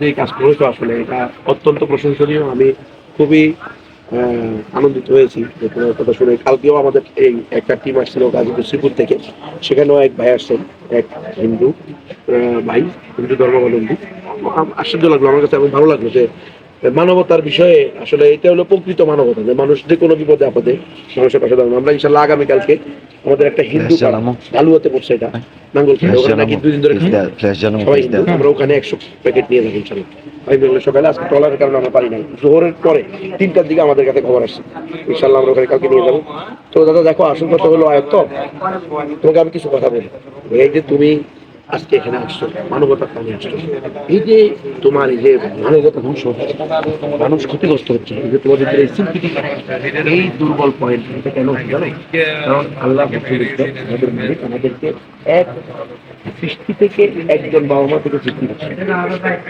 যে কাজ করেছ আসলে এটা অত্যন্ত প্রশংসনীয়। আমি খুবই আনন্দিত হয়েছি যে তোমার কথা শুনে। কালকেও আমাদের এই একটা টিম আসছিল গাজীপুর শ্রীপুর থেকে। সেখানেও এক ভাই আসছেন, এক হিন্দু ভাই, হিন্দু ধর্মাবলম্বী। আশ্চর্য লাগল। আমার কাছে এবং ভালো লাগল যে মানবতার বিষয়ে আসলে এটা হলো প্রকৃত মানবতা যে মানুষ যে কোনো বিপদে আপদে মানুষের পাশে দাঁড়ানো। আমরা ইনশাল্লাহ আগামীকালকে আমাদের একটা হিন্দু। আলুয়াতে পড়ছে এটা নাঙ্গল ওখানে নাকি দুদিন ধরে সবাই আমরা ওখানে একশো প্যাকেট নিয়ে যাব ইনশাল্লাহ। আমি বলল সকালে আজকে ট্রলারের কারণে আমরা পারি নাই। জোহরের পরে তিনটার দিকে আমাদের কাছে খবর আসছে। ইনশাল্লাহ আমরা ওখানে কালকে নিয়ে যাব। তো দাদা দেখো আসল কথা হলো আয়ত্ত। তোমাকে আমি কিছু কথা বলি। এই যে তুমি আজকে এখানে আসছো মানবতার কানে আসছো। এই যে তোমার এই যে মানবতা ধ্বংস হচ্ছে মানুষ ক্ষতিগ্রস্ত হচ্ছে এই যে তোমাদের এই sympathy, এই দুর্বল পয়েন্ট এটা কেন জানো? কারণ আল্লাহ আমাদের মালিক আমাদেরকে এক সৃষ্টি থেকে একজন বাবা মা থেকে সৃষ্টি করছে।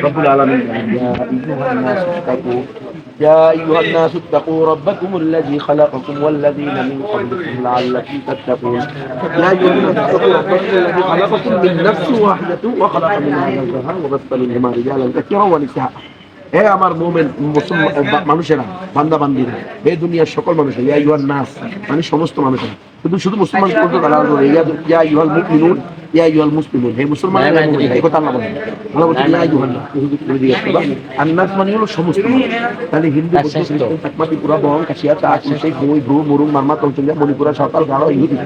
রব্বুল আলামিন বলেন, ইয়া আইয়ুহান নাস ইত্তাকু ইয়া আইয়ুহান নাস ইত্তাকু রাব্বাকুম আল্লাযী খালাকাকুম ওয়াল্লাযীনা মিন ক্বাবলিকুম লাআল্লাকুম তাত্তাকুন ইয়া আইয়ুহান নাস ইত্তাকু রাব্বাকুম আল্লাযী খালাকাকুম মিন নাফসিন ওয়াহিদাতিন ওয়া খালাকা মিনহা হে আমার মোমেন মুসলমান মানুষেরা বান্দা বান্দিরা হে দুনিয়ার সকল মানুষেরা ইয়া নাস মানে সমস্ত মানুষেরা। শুধু শুধু মুসলমান বলতে তারা ইয়া ইয়া ইউহাল মুমিনুন ইয়া ইউহাল মুসলিমুন। হে মুসলমান এই কথা আল্লাহ বলেন আল্লাহ ইয়া আর নাস মানে হলো সমস্ত। তাহলে হিন্দু চাকমা ত্রিপুরা বং কাশিয়া চা কুশাই বই ব্রু মুরুং মারমা মণিপুরা সাঁওতাল গাঢ় ইহুদি।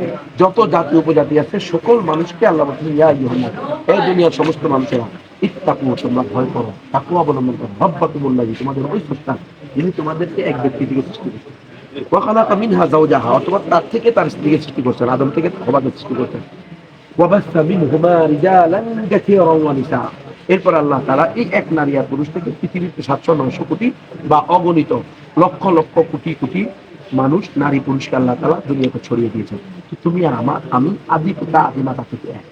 যত জাতি উপজাতি আছে সকল মানুষকে আল্লাহ ইয়া এই দুনিয়ার সমস্ত মানুষেরা। ইত্তাকু তোমরা ভয় করো। তাকু অবলম্বন করো। রব্বাকুমুল্লাহি তোমাদের ওই স্রষ্টা যিনি তোমাদেরকে এক ব্যক্তি থেকে সৃষ্টি মিনহা যাওজাহা, অথবা তার থেকে তার স্ত্রীকে সৃষ্টি করছেন, আদম থেকে হবাকে সৃষ্টি করছেন। এরপর আল্লাহ তাআলা এই এক নারী আর পুরুষ থেকে পৃথিবীতে সাতশো, নয়শো কোটি বা অগণিত লক্ষ লক্ষ কোটি কোটি মানুষ, নারী, পুরুষকে আল্লাহ তালা দুনিয়াতে ছড়িয়ে দিয়েছেন। তুমি আর আমার, আমি আদি পিতা, আদি মাতা থেকে এক।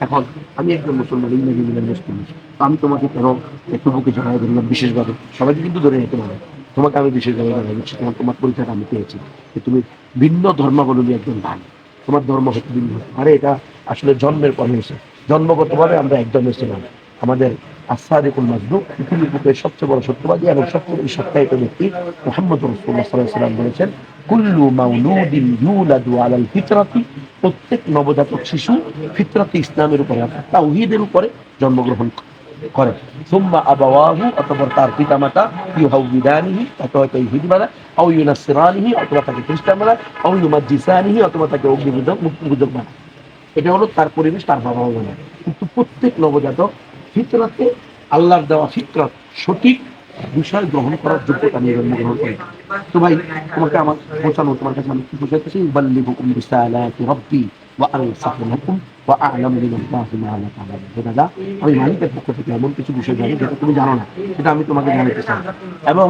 এখন আমি একজন মুসলমান ইংরেজি মিলের মুসলিম তো আমি তোমাকে কেন একটু জড়াই ধরলাম বিশেষভাবে সবাইকে কিন্তু ধরে নিতে পারে তোমাকে আমি বিশেষভাবে জানাই দিচ্ছি তোমার তোমার পরিচয়টা আমি পেয়েছি যে তুমি ভিন্ন ধর্মাবলম্বী একজন ভাই। তোমার ধর্ম হচ্ছে ভিন্ন। আরে এটা আসলে জন্মের পরে এসে, জন্মগতভাবে আমরা একদম ছিলাম আমাদের আসাদিকুল মাজদুক, পৃথিবীর বুকে সবচেয়ে বড় সত্যবাদী এবং সবচেয়ে বেশি সত্যায়িত ব্যক্তি মোহাম্মদ রসুল্লাহ সাল্লাম বলেছেন, কুল্লু মাউলুদিন ইউলাদু আলাল ফিতরাতি প্রত্যেক নবজাতক শিশু ফিতরাতি ইসলামের উপরে তাওহীদের উপরে জন্মগ্রহণ করে। সুম্মা আবাওয়াহু অথবা তার পিতামাতা, ইউহাউবিদানিহি তাকে হয়তো ইহুদি বানা আও ইউনাসিরানিহি অথবা তাকে খ্রিস্টান বানা আও ইউমাজ্জিসানিহি, অথবা তাকে অগ্নিবুদ্ধক মুক্তিবুদ্ধক বানা এটা হলো তার পরিবেশ, তার বাবা কিন্তু প্রত্যেক নবজাতক ফিতরাতে, আল্লাহর দেওয়া ফিতরত সঠিক বিষয় গ্রহণ করার যোগ্যতা নিয়ে জন্মগ্রহণ করে। তো ভাই, তোমাকে আমার পৌঁছানো তোমার কাছে আমি কি বোঝাতেছি বাল্লি হুকুম বিসালাতি রব্বি ওয়া আনসাহু লাকুম ওয়া আ'লামু বিল্লাহি মা লা তা'লামুন। হে দাদা, আমি মালিকের পক্ষ থেকে এমন কিছু বিষয় জানি যেটা তুমি জানো না, সেটা আমি তোমাকে জানাতে চাই। এবং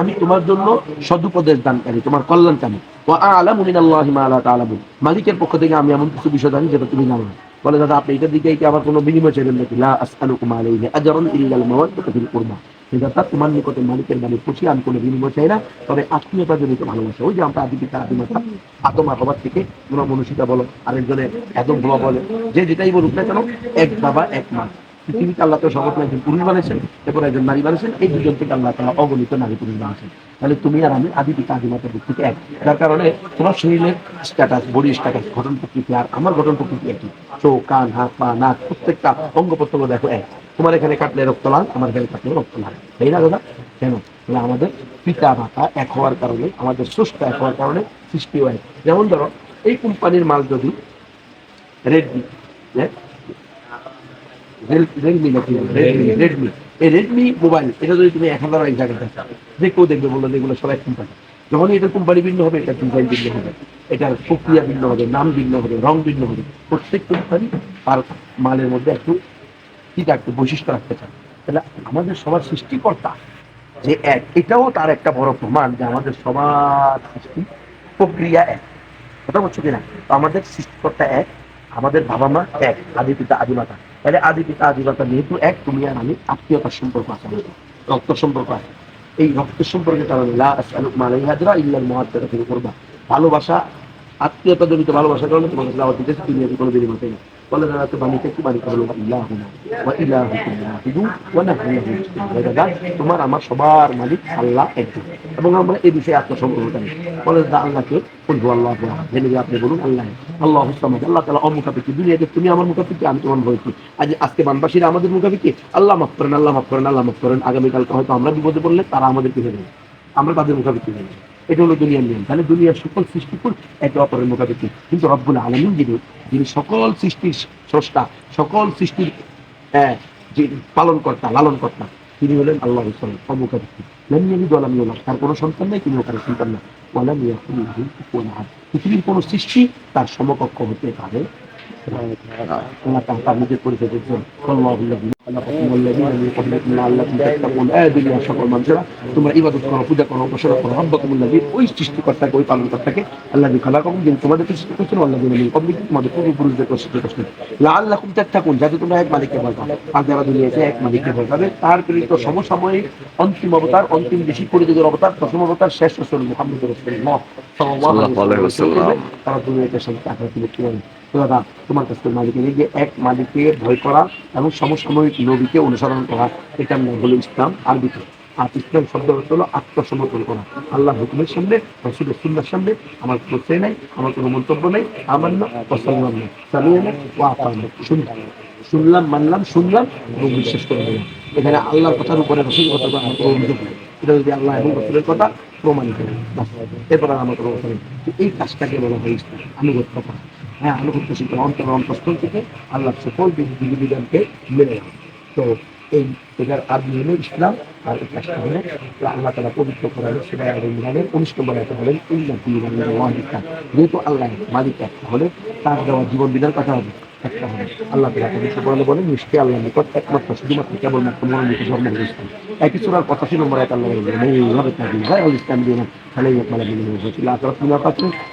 আমি তোমার জন্য সদুপদেশ দানকারী, তোমার কল্যাণকারী ওয়া আ'লামু মিনাল্লাহি মা লা তা'লামুন। মালিকের পক্ষ থেকে আমি এমন কিছু বিষয় জানি যেটা তুমি জানো না। বলে, দাদা, আপনি এটার দিকে কি আমার কোনো বিনিময় চাইবেন নাকি? লা ইল্লাল দাদা, তোমার নিকটে মালিকের মানে খুশি, আমি কোনো বিনিময় চাই না। তবে আত্মীয়তা জনিত ভালোবাসা, ওই যে আমরা আদি পিতা আদি মাতা আদমা হবার থেকে মনুষিতা বলো, আরেকজনে একদম ভুয়া বলে। যে যেটাই বলুক না কেন, এক বাবা, এক মা। পৃথিবীতে আল্লাহ তো সকল একজন পুরুষ বানিয়েছেন এরপর একজন নারী বানিয়েছেন এই দুজন থেকে আল্লাহ তারা অগণিত নারী পুরুষ বানিয়েছেন তাহলে তুমি আর আমি আদি পিতা আদি মাতার দিক থেকে এক। যার কারণে তোমার শরীরের স্ট্যাটাস বডি স্ট্যাটাস গঠন প্রকৃতি আর আমার গঠন প্রকৃতি একই। চোখ, কান, হাত, পা, নাক, প্রত্যেকটা অঙ্গ প্রত্যঙ্গ দেখো এক। তোমার এখানে কাটলে রক্ত লাল আমার এখানে কাটলে রক্ত লাল তাই না, দাদা? কেন? তাহলে আমাদের পিতা মাতা এক হওয়ার কারণে, আমাদের সুস্থ এক হওয়ার কারণে সৃষ্টি হয় যেমন ধরো, এই কোম্পানির মাল যদি রেডমি রেডমি নাকি? Redmi Redmi. এই রেডমি মোবাইল, এটা যদি তুমি এক হাজার যে কেউ দেখবে, বলল যেগুলো সবাই কোম্পানি যখনই এটা কোম্পানি ভিন্ন হবে, এটা ডিজাইন ভিন্ন হবে এটার প্রক্রিয়া ভিন্ন হবে, নাম ভিন্ন হবে, রং ভিন্ন হবে, প্রত্যেক কোম্পানি তার মালের মধ্যে একটু বৈশিষ্ট্য রাখতে চায়। তাহলে আমাদের সবার সৃষ্টিকর্তা যে এক, এটাও তার একটা বড় প্রমাণ যে আমাদের সবার সৃষ্টি প্রক্রিয়া এক। কথা বলছো কিনা? আমাদের সৃষ্টিকর্তা এক। আমাদের বাবা মা এক, আদি পিতা, আদি মাতা। তাহলে আদি পিতা, আদি মাতা যেহেতু এক, তুমি আর আমি আত্মীয়তার সম্পর্ক আছে। রক্ত সম্পর্ক আছে। এই রক্ত সম্পর্কে কারণে ভালোবাসা, আত্মীয়তা জনিত ভালোবাসার কারণে তোমার কাছে দাওয়াত দিতেছি, তুমি কোনো বিনিময় না। বলে দাদা তো কি বাণীটা হলো ইলাহ ওয়া ইলাহুকুম ওয়াহিদু ওয়া নাহনু মুসলিমুন দাদা তোমার আমার সবার মালিক আল্লাহ একজন এবং আমরা এই বিষয়ে আত্মসম্পর্কতা নেই বলে দাদা আল্লাহকে বলব আল্লাহ জেনে আপনি বলুন আল্লাহ আল্লাহ সামাদ আল্লাহ তালা অমুখাপিকি দুনিয়াতে তুমি আমার মুখাপিকি আমি তোমার ভয়কি আজ আজকে বানবাসীরা আমাদের মুখাপিকি আল্লাহ মাফ করেন আল্লাহ মাফ করেন আল্লাহ মাফ করেন আগামীকালকে হয়তো আমরা বিপদে পড়লে তারা আমাদের কি দেবে আমরা তাদের মুখাপিকি নেই এটা হলো দুনিয়ার নিয়ম। তাহলে দুনিয়ার সকল সৃষ্টিকুল একে অপরের মোকাবিকি কিন্তু রব্বুল আলমিন যিনি যিনি সকল সৃষ্টির স্রষ্টা সকল সৃষ্টির আহ, যে পালনকর্তা লালনকর্তা তিনি হলেন আল্লাহ দলামিউল্লাহ তার কোনো সন্তান নেই তিনিও কারও সন্তান না। পৃথিবীর কোনো সৃষ্টি তার সমকক্ষ হতে পারে না। আল্লাহ তাআলা তার নিজের পরিচয় দিচ্ছেন আল্লাহুল্লাযী খালাকাকুম ওয়াল্লাযীনা ক্বাবলিকুম লাআল্লাকুম তাত্তাকুন এ দুনিয়ার সকল মানুষেরা তোমরা ইবাদত করো পূজা করো উপাসনা করো রব্বাকুমুল্লাযী ওই সৃষ্টিকর্তাকে ওই পালনকর্তাকে আল্লাযী খালাকাকুম যিনি তোমাদেরকে সৃষ্টি করেছেন ওয়াল্লাযীনা তোমাদের পূর্বপুরুষদেরকে সৃষ্টি করেছেন। লাআল্লাকুম তাত্তাকুন যাতে তোমরা এক মালিককে ভয় পাও আর যারা দুনিয়াতে এক মালিককে ভয় পাবে তার প্রেরিত সমসাময়িক অন্তিম অবতার অন্তিম বেশি পরিচিত অবতার প্রথম অবতার শেষ রসুল মুহাম্মদ তারা দুনিয়াতে দাদা তোমার কাছে মালিকের এই যে এক মালিককে ভয় করা এবং সমসাময়িক নবীকে অনুসরণ করা। এটার নাম হলো ইসলাম আরবিতে আর ইসলাম শব্দ হলো আত্মসমর্পণ করা। আল্লাহ হুকুমের সামনে, রসুলের সুন্নার সামনে আমার কোনো সে নাই, আমার কোনো মন্তব্য নেই, আমার না পছন্দ নেই। চালিয়ে না ও আপার শুনলাম শুনলাম, মানলাম, শুনলাম এবং বিশ্বাস করে দিলাম এখানে আল্লাহর কথার উপরে রসুলের কথা আমার কোনো অভিযোগ নেই। এটা যদি আল্লাহ এবং রসুলের কথা প্রমাণিত এরপর আমার কোনো কথা নেই। এই কাজটাকে বলা হয় ইসলাম আনুগত্য করা। হ্যাঁ আনুগত্য শিখতে অন্তর অন্তঃস্থল থেকে আল্লাহ সকল বিধি বিধানকে মেনে নেওয়া তো এই এটার আদি হলো ইসলাম আর কাজটা হলো আল্লাহ তালা পবিত্র করা হলো সেটা ইমরানের উনিশ নম্বর একটা হলেন ইল্লাহ ওয়াহিদা। যেহেতু আল্লাহ মালিক একটা হলে তার দেওয়া জীবন বিধান কথা হবে? একটা হবে। আল্লাহ তালা পবিত্র করালে বলেন, নিশ্চয়ই আল্লাহ নিকট একমাত্র, শুধুমাত্র কেবলমাত্র মনোনীত হলো ইসলাম। একই সুরার পঁচাশি নম্বর এক আল্লাহ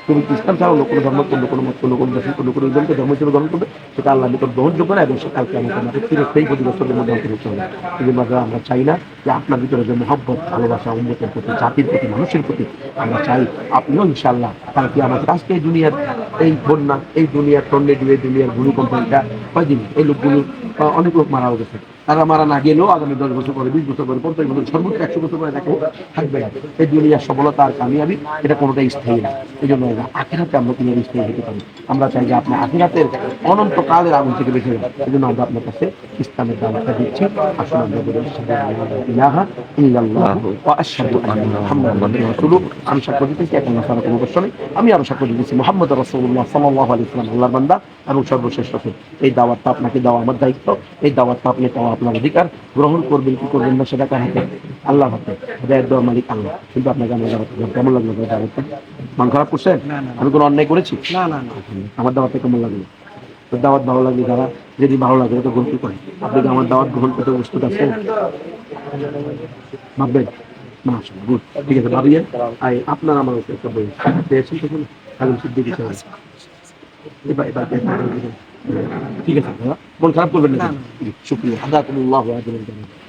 তুমি কি ইসলাম ছাড়া কোনো ধর্ম অন্য কোনো মত অন্য কোনো দেশ অন্য কোনো ইসলামকে ধর্ম হিসেবে গ্রহণ করবে? সেটা আল্লাহ নিকট গ্রহণযোগ্য না, এবং সেটা কালকে আমাকে আমাদের সেই প্রতিবছরের মধ্যে অন্তর্ভুক্ত হবে। এই জন্য আমরা- চাই না যে আপনার ভিতরে যে মহব্বত, ভালোবাসা উন্নতের প্রতি, জাতির প্রতি, মানুষের প্রতি, আমরা চাই আপনিও ইনশাল্লাহ কালকে আমাদের আজকে এই দুনিয়ার এই বন্যা, এই দুনিয়ার টর্নেডিও এই দুনিয়ার ভূমিকম্প, এটা কয়দিন? এই লোকগুলো অনেক লোক মারাও গেছে। তারা মারা না গেলেও আগামী দশ বছর পরে, বিশ বছর পরে, পঞ্চাশ বছর, সর্বোচ্চ একশো বছর পরে দেখো থাকবে না। এই দুনিয়ার সফলতা আর কামিয়াবি, এটা কোনোটাই স্থায়ী না। এই জন্য আখেরাতে আমরা কীভাবে স্থায়ী হতে পারি আমরা চাই যে আপনি আখেরাতের অনন্ত কালের আগুন থেকে বেঁচে যান এই জন্য আমরা আপনার কাছে ইসলামের দাওয়াতটা দিচ্ছি। আসুন আমি সাক্ষ্য দিতেছি এখন ছাড়া কোনো প্রশ্ন নেই। আমি আরও সাক্ষ্য দিতেছি মোহাম্মদ রাসূলুল্লাহ সাল্লাল্লাহু আলাইহি ওয়াসাল্লাম, আল্লাহর বান্দা এবং সর্বশেষ রসুল এই দাওয়াতটা আপনাকে দেওয়া আমার দায়িত্ব। এই দাওয়াতটা আপনি পাওয়া আপনার অধিকার গ্রহণ করবেন কি করবেন না সেটা কার হাতে আল্লাহ হাতে হেদায়ত মালিক আল্লাহ কিন্তু আপনাকে আমরা দাওয়াত কেমন লাগল দাওয়াতটা মন খারাপ করছেন আমি কোনো অন্যায় করেছি না না না আমার দাওয়াতটা কেমন লাগল তো দাওয়াত ভালো লাগলে যারা যদি ভালো লাগে তো গ্রহণ করে আপনি কি আমার দাওয়াত গ্রহণ করতে প্রস্তুত আছেন ভাববেন না গুড ঠিক আছে ভাবিয়ে আই আপনার আমার উপর একটা বই পেয়েছেন তখন আলম সিদ্দিক এবার- ঠিক আছে দাদা মন খারাপ করবেন না। শুক্রিয়া। আদাকুমুল্লাহ আজরান